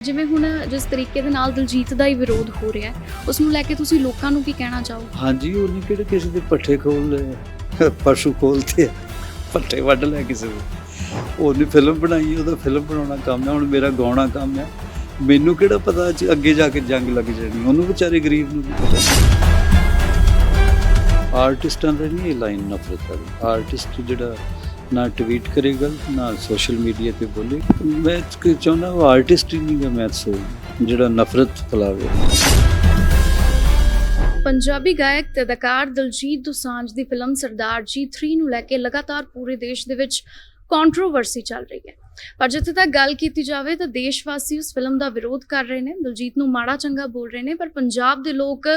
ਜਿਵੇਂ ਹੁਣ ਜਿਸ ਤਰੀਕੇ ਦੇ ਨਾਲ ਦਿਲਜੀਤ ਦਾ ਹੀ ਵਿਰੋਧ ਹੋ ਰਿਹਾ ਹੈ, ਉਸ ਨੂੰ ਲੈ ਕੇ ਤੁਸੀਂ ਲੋਕਾਂ ਨੂੰ ਕੀ ਕਹਿਣਾ ਚਾਹੋ ਹਾਂਜੀ ਉਹਨੇ ਕਿਹੜੇ ਕਿਸੇ ਦੇ ਪੱਠੇ ਖੋਲ ਲਏ ਪਸ਼ੂ ਖੋਲਤੇ ਪੱਠੇ ਵੱਢ ਲਿਆ ਕਿਸੇ ਦੇ। ਉਹਨੇ ਫਿਲਮ ਬਣਾਈ, ਉਹਦਾ ਫਿਲਮ ਬਣਾਉਣਾ ਕੰਮ ਹੈ, ਹੁਣ ਮੇਰਾ ਗਾਉਣਾ ਕੰਮ ਹੈ। ਮੈਨੂੰ ਕਿਹੜਾ ਪਤਾ ਅੱਜ ਅੱਗੇ ਜਾ ਕੇ ਜੰਗ ਲੱਗ ਜਾਣੀ, ਉਹਨੂੰ ਵਿਚਾਰੇ ਗਰੀਬ ਨੂੰ ਕੀ ਪਤਾ? ਆਰਟਿਸਟਾਂ ਦਾ ਨਹੀਂ ਇਹ ਲਾਈਨ ਨਫ਼ਰਤ ਵਾਲੀ ਆਰਟਿਸਟ ਜਿਹੜਾ ਨਾ ਟਵੀਟ ਕਰੇ ਗਲਤ ਨਾ ਸੋਸ਼ਲ ਮੀਡੀਆ ਤੇ ਬੋਲੇ। ਮੈਂ ਤਾਂ ਚਾਹੁੰਦਾ ਉਹ ਆਰਟਿਸਟ ਹੀ ਨਹੀਂ ਗਾ, ਮੈਂ ਤਾਂ ਜਿਹੜਾ ਨਫ਼ਰਤ ਫੈਲਾਵੇ। ਪੰਜਾਬੀ ਗਾਇਕ ਤੇ ਅਦਾਕਾਰ ਦਲਜੀਤ ਦੋਸਾਂਝ ਦੀ ਫਿਲਮ ਸਰਦਾਰ ਜੀ 3 ਨੂੰ ਲੈ ਕੇ ਲਗਾਤਾਰ ਪੂਰੇ ਦੇਸ਼ ਦੇ ਵਿੱਚ ਕੰਟਰੋਵਰਸੀ ਚੱਲ ਰਹੀ ਹੈ। ਪਰ ਜਿੱਥੇ ਤੱਕ ਗੱਲ ਕੀਤੀ ਜਾਵੇ ਤਾਂ ਦੇਸ਼ ਵਾਸੀ ਉਸ ਫਿਲਮ ਦਾ ਵਿਰੋਧ ਕਰ ਰਹੇ ਨੇ। ਦਿਲਜੀਤ ਨੂੰ ਮਾੜਾ ਚੰਗਾ ਬੋਲ ਰਹੇ ਨੇ, ਪਰ ਪੰਜਾਬ ਦੇ ਲੋਕ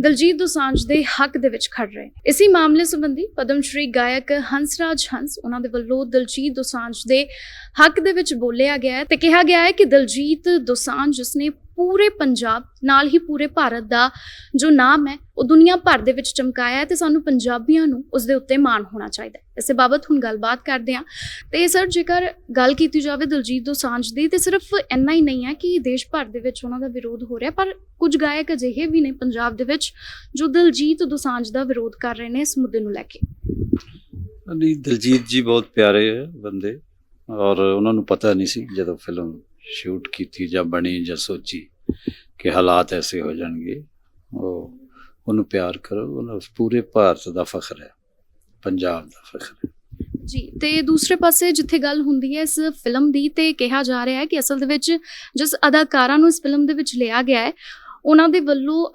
ਦਿਲਜੀਤ ਦੋਸਾਂਝ ਦੇ ਹੱਕ ਦੇ ਵਿੱਚ ਖੜ ਰਹੇ ਇਸੇ ਮਾਮਲੇ ਸੰਬੰਧੀ ਪਦਮ ਸ਼੍ਰੀ ਗਾਇਕ ਹੰਸਰਾਜ ਹੰਸ ਉਹਨਾਂ ਦੇ ਵੱਲੋਂ ਦਿਲਜੀਤ ਦੋਸਾਂਝ ਦੇ ਹੱਕ ਦੇ ਵਿੱਚ ਬੋਲਿਆ ਗਿਆ ਹੈ ਤੇ ਕਿਹਾ ਗਿਆ ਹੈ ਕਿ ਦਿਲਜੀਤ ਦੋਸਾਂਝ ਜਿਸਨੇ ਪੂਰੇ ਪੰਜਾਬ, ਨਾਲ ਹੀ ਪੂਰੇ ਭਾਰਤ ਦਾ ਜੋ ਨਾਮ ਹੈ, ਉਹ ਦੁਨੀਆ ਭਰ ਦੇ ਵਿੱਚ ਚਮਕਾਇਆ ਹੈ ਤੇ ਸਾਨੂੰ ਪੰਜਾਬੀਆਂ ਨੂੰ ਉਸ ਦੇ ਉੱਤੇ ਮਾਣ ਹੋਣਾ ਚਾਹੀਦਾ ਹੈ। ਇਸੇ ਬਾਬਤ ਹੁਣ ਗੱਲਬਾਤ ਕਰਦੇ ਹਾਂ। ਤੇ ਸਰ ਜੇਕਰ ਗੱਲ ਕੀਤੀ ਜਾਵੇ ਦਿਲਜੀਤ ਦੋਸਾਂਝ ਦੀ, ਤੇ ਸਿਰਫ ਇੰਨਾ ਹੀ ਨਹੀਂ ਹੈ ਕਿ ਦੇਸ਼ ਭਰ ਦੇ ਵਿੱਚ ਉਹਨਾਂ ਦਾ ਵਿਰੋਧ ਹੋ ਰਿਹਾ, ਪਰ ਕੁਝ ਗਾਇਕ ਅਜਿਹੇ ਵੀ ਨੇ ਪੰਜਾਬ ਦੇ ਵਿੱਚ ਜੋ ਦਿਲਜੀਤ ਦੋਸਾਂਝ ਦਾ ਵਿਰੋਧ ਕਰ ਰਹੇ ਨੇ ਇਸ ਮੁੱਦੇ ਨੂੰ ਲੈ ਕੇ। ਨਹੀਂ ਦਿਲਜੀਤ ਜੀ ਬਹੁਤ ਪਿਆਰੇ ਬੰਦੇ, ਔਰ ਉਹਨਾਂ ਨੂੰ ਪਤਾ ਨਹੀਂ ਸੀ ਜਦੋਂ ਫਿਲਮ ਸ਼ੂਟ ਕੀਤੀ ਜਾਂ ਬਣੀ ਜਾਂ ਸੋਚੀ ਕਿ ਹਾਲਾਤ ਐਸੇ ਹੋ ਜਾਣਗੇ। ਉਹ, ਉਹਨੂੰ ਪਿਆਰ ਕਰੋ, ਉਹਨੂੰ ਪੂਰੇ ਭਾਰਤ ਦਾ ਫਖਰ ਹੈ, ਪੰਜਾਬ ਦਾ ਫਖਰ ਹੈ। ਜੀ, ਤੇ ਦੂਸਰੇ ਪਾਸੇ ਜਿੱਥੇ ਗੱਲ ਹੁੰਦੀ ਹੈ ਇਸ ਫਿਲਮ ਦੀ, ਤੇ ਕਿਹਾ ਜਾ ਰਿਹਾ ਹੈ ਕਿ ਅਸਲ ਦੇ ਵਿੱਚ ਜਿਸ ਅਦਾਕਾਰਾਂ ਨੂੰ ਇਸ ਫਿਲਮ ਦੇ ਵਿੱਚ ਲਿਆ ਗਿਆ ਹੈ, ਉਹਨਾਂ ਦੇ ਵੱਲੋਂ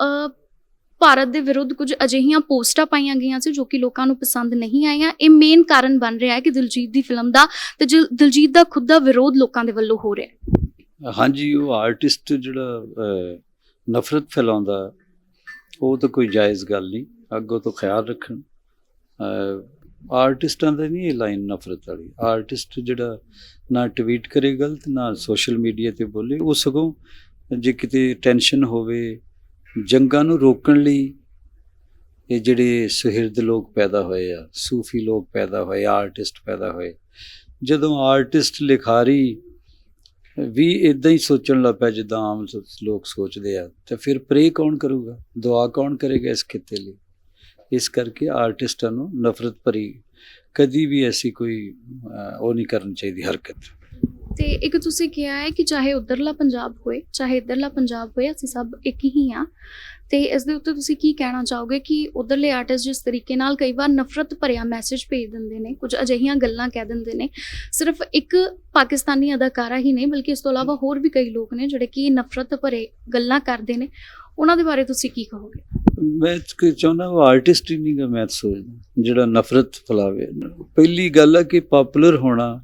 ਭਾਰਤ ਦੇ ਵਿਰੁੱਧ ਕੁਝ ਅਜਿਹੀਆਂ ਪੋਸਟਾਂ ਪਾਈਆਂ ਗਈਆਂ ਸੀ ਜੋ ਕਿ ਲੋਕਾਂ ਨੂੰ ਪਸੰਦ ਨਹੀਂ ਆਈਆਂ। ਇਹ ਮੇਨ ਕਾਰਨ ਬਣ ਰਿਹਾ ਹੈ ਕਿ ਦਿਲਜੀਤ ਦੀ ਫਿਲਮ ਦਾ ਤੇ ਜਿ- ਦਿਲਜੀਤ ਦਾ ਖੁਦ ਦਾ ਵਿਰੋਧ ਲੋਕਾਂ ਦੇ ਵੱਲੋਂ ਹੋ ਰਿਹਾ ਹੈ। ਹਾਂਜੀ, ਉਹ ਆਰਟਿਸਟ ਜਿਹੜਾ ਨਫ਼ਰਤ ਫੈਲਾਉਂਦਾ, ਉਹ ਤਾਂ ਕੋਈ ਜਾਇਜ਼ ਗੱਲ ਨਹੀਂ। ਅੱਗੋਂ ਤੋਂ ਖਿਆਲ ਰੱਖਣ। ਆਰਟਿਸਟਾਂ ਦਾ ਨਹੀਂ, ਇਹ ਲਾਈਨ ਨਫ਼ਰਤ ਵਾਲੀ। ਆਰਟਿਸਟ ਜਿਹੜਾ ਨਾ ਟਵੀਟ ਕਰੇ ਗਲਤ, ਨਾ ਸੋਸ਼ਲ ਮੀਡੀਆ ਤੇ ਬੋਲੇ, ਉਹ ਸਗੋਂ ਜੇ ਕਿਤੇ ਟੈਨਸ਼ਨ ਹੋਵੇ, ਜੰਗਾਂ ਨੂੰ ਰੋਕਣ ਲਈ ਇਹ ਜਿਹੜੇ ਸੁਹਿਰਦ ਲੋਕ ਪੈਦਾ ਹੋਏ ਆ, ਸੂਫੀ ਲੋਕ ਪੈਦਾ ਹੋਏ, ਆਰਟਿਸਟ ਪੈਦਾ ਹੋਏ, ਜਦੋਂ ਆਰਟਿਸਟ ਲਿਖਾਰੀ ਵੀ ਇਦਾਂ ਹੀ ਸੋਚਣ ਲੱਗ ਪਿਆ, ਜਿੱਦਾਂ ਆਮ ਲੋਕ ਸੋਚਦੇ ਆ, ਤਾਂ ਫਿਰ ਪ੍ਰੇ ਕੌਣ ਕਰੂਗਾ? ਦੁਆ ਕੌਣ ਕਰੇਗਾ ਇਸ ਕਿੱਤੇ ਲਈ? ਇਸ ਕਰਕੇ ਆਰਟਿਸਟਾਂ ਨੂੰ ਨਫ਼ਰਤ ਭਰੀ ਕਦੀ ਵੀ ਐਸੀ ਕੋਈ ਉਹ ਨਹੀਂ ਕਰਨੀ ਚਾਹੀਦੀ ਹਰਕਤ। ਤੇ ਇੱਕ ਤੁਸੀਂ ਕਿਹਾ ਹੈ ਕਿ ਚਾਹੇ ਉਧਰਲਾ ਪੰਜਾਬ ਹੋਏ, ਚਾਹੇ ਇਧਰਲਾ ਪੰਜਾਬ ਹੋਏ, ਅਸੀਂ ਸਭ ਇੱਕ ਹੀ ਆ ਤੇ ਇਸ ਦੇ ਉੱਤੇ ਤੁਸੀਂ ਕੀ ਕਹਿਣਾ ਚਾਹੋਗੇ ਕਿ ਉਧਰਲੇ ਆਰਟਿਸਟ ਜਿਸ ਤਰੀਕੇ ਨਾਲ ਕਈ ਵਾਰ ਨਫ਼ਰਤ ਭਰਿਆ ਮੈਸੇਜ ਭੇਜ ਦਿੰਦੇ ਨੇ, ਕੁਝ ਅਜਿਹੀਆਂ ਗੱਲਾਂ ਕਹਿ ਦਿੰਦੇ ਨੇ, ਸਿਰਫ ਇੱਕ ਪਾਕਿਸਤਾਨੀ ਅਦਾਕਾਰਾ ਹੀ ਨਹੀਂ, ਬਲਕਿ ਇਸ ਤੋਂ ਇਲਾਵਾ ਹੋਰ ਵੀ ਕਈ ਲੋਕ ਨੇ ਜਿਹੜੇ ਕਿ ਨਫ਼ਰਤ ਭਰੇ ਗੱਲਾਂ ਕਰਦੇ ਨੇ, ਉਹਨਾਂ ਦੇ ਬਾਰੇ ਤੁਸੀਂ ਕੀ ਕਹੋਗੇ? ਮੈਂ ਚਾਹੁੰਦਾ ਉਹ ਆਰਟਿਸਟ ਹੀ ਨਹੀਂ ਗਾ ਮੈਂ ਸੋਚਦਾ ਜਿਹੜਾ ਨਫ਼ਰਤ ਫੈਲਾਵੇ ਪਹਿਲੀ ਗੱਲ ਹੈ ਕਿ ਪਪੂਲਰ ਹੋਣਾ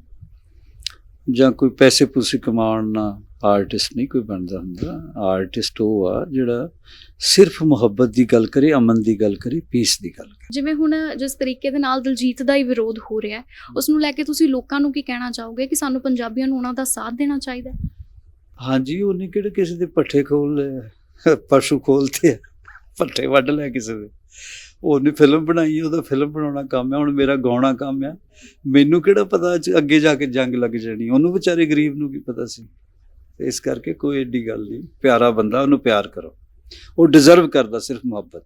ਜਾਂ ਕੋਈ ਪੈਸੇ ਪੂਸੇ ਕਮਾਉਣ ਨਾਲ ਆਰਟਿਸਟ ਨਹੀਂ ਕੋਈ ਬਣਦਾ ਹੁੰਦਾ। ਆਰਟਿਸਟ ਉਹ ਆ ਜਿਹੜਾ ਸਿਰਫ ਮੁਹੱਬਤ ਦੀ ਗੱਲ ਕਰੇ ਅਮਨ ਦੀ ਗੱਲ ਕਰੇ ਪੀਸ ਦੀ ਗੱਲ ਕਰੇ। ਜਿਵੇਂ ਹੁਣ ਜਿਸ ਤਰੀਕੇ ਦੇ ਨਾਲ ਦਿਲਜੀਤ ਦਾ ਹੀ ਵਿਰੋਧ ਹੋ ਰਿਹਾ ਹੈ ਉਸ ਨੂੰ ਲੈ ਕੇ ਤੁਸੀਂ ਲੋਕਾਂ ਨੂੰ ਕੀ ਕਹਿਣਾ ਚਾਹੋਗੇ ਕਿ ਸਾਨੂੰ ਪੰਜਾਬੀਆਂ ਨੂੰ ਉਹਨਾਂ ਦਾ ਸਾਥ ਦੇਣਾ ਚਾਹੀਦਾ ਹਾਂਜੀ ਉਹਨੇ ਕਿਹੜੇ ਕਿਸੇ ਦੇ ਪੱਠੇ ਖੋਲ ਲਏ ਪਸ਼ੂ ਖੋਲਤੇ ਆ, ਪੱਠੇ ਵੱਢ ਲੈ ਕਿਸੇ ਦੇ। ਉਹਨੇ ਫਿਲਮ ਬਣਾਈ, ਉਹਦਾ ਫਿਲਮ ਬਣਾਉਣਾ ਕੰਮ ਹੈ, ਹੁਣ ਮੇਰਾ ਗਾਉਣਾ ਕੰਮ ਹੈ। ਮੈਨੂੰ ਕਿਹੜਾ ਪਤਾ ਅੱਗੇ ਜਾ ਕੇ ਜੰਗ ਲੱਗ ਜਾਣੀ। ਉਹਨੂੰ ਵਿਚਾਰੇ ਗਰੀਬ ਨੂੰ ਕੀ ਪਤਾ ਸੀ? ਤੇ ਇਸ ਕਰਕੇ ਕੋਈ ਏਡੀ ਗੱਲ ਨਹੀਂ। ਪਿਆਰਾ ਬੰਦਾ, ਉਹਨੂੰ ਪਿਆਰ ਕਰੋ। ਉਹ ਡਿਜ਼ਰਵ ਕਰਦਾ ਸਿਰਫ ਮੁਹੱਬਤ।